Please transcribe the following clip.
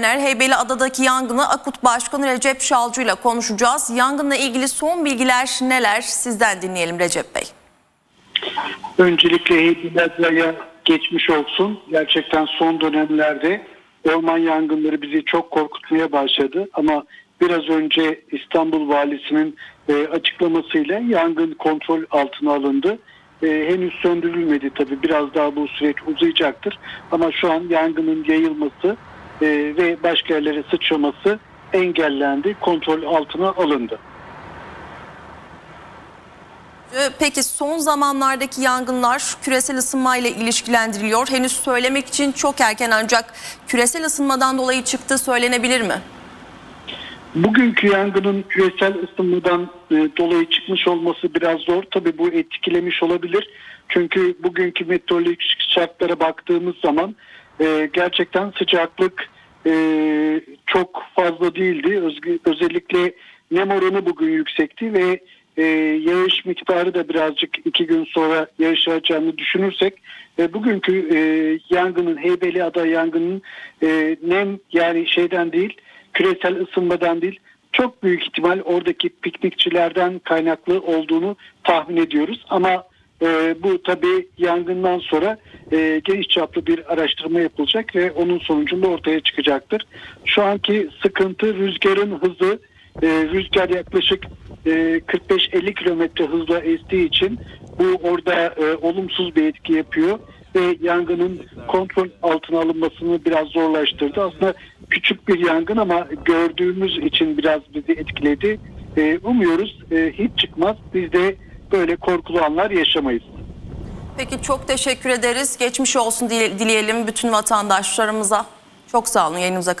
Heybeli Adadaki yangını Akut Başkanı Recep Şalcı ile konuşacağız. Yangınla ilgili son bilgiler neler? Sizden dinleyelim Recep Bey. Öncelikle Heybeliada'ya geçmiş olsun. Gerçekten son dönemlerde orman yangınları bizi çok korkutmaya başladı. Ama biraz önce İstanbul Valisi'nin e, açıklamasıyla yangın kontrol altına alındı. E, henüz söndürülmedi tabii. Biraz daha bu süreç uzayacaktır. Ama şu an yangının yayılması e, ve başka yerlere sıçraması engellendi. Kontrol altına alındı. Ee, Peki son zamanlardaki yangınlar küresel ısınmayla ilişkilendiriliyor. Henüz söylemek için çok erken ancak küresel ısınmadan dolayı çıktığı söylenebilir mi? Bugünkü yangının küresel ısınmadan e, dolayı çıkmış olması biraz zor. Tabii bu etkilemiş olabilir. Çünkü bugünkü meteorolojik şartlara baktığımız zaman e, gerçekten sıcaklık e, çok fazla değildi. Özgü- özellikle nem oranı bugün yüksekti ve e, yağış miktarı da birazcık iki gün sonra yağış yağacağını düşünürsek e, bugünkü e, yangının Heybeliada yangının e, nem yani şeyden değil küresel ısınmadan değil çok büyük ihtimal oradaki piknikçilerden kaynaklı olduğunu tahmin ediyoruz. Ama e, bu tabii yangından sonra e, geniş çaplı bir araştırma yapılacak ve onun sonucunda ortaya çıkacaktır. Şu anki sıkıntı rüzgarın hızı. E, rüzgar yaklaşık e, 45-50 kilometre hızla estiği için bu orada e, olumsuz bir etki yapıyor ve yangının kontrol altına alınmasını biraz zorlaştırdı. Aslında küçük bir yangın ama gördüğümüz için biraz bizi etkiledi. E, umuyoruz e, hiç çıkmaz. Biz de böyle korkulu anlar yaşamayız. Peki çok teşekkür ederiz. Geçmiş olsun dile- dileyelim bütün vatandaşlarımıza. Çok sağ olun yayınımıza katıldığınız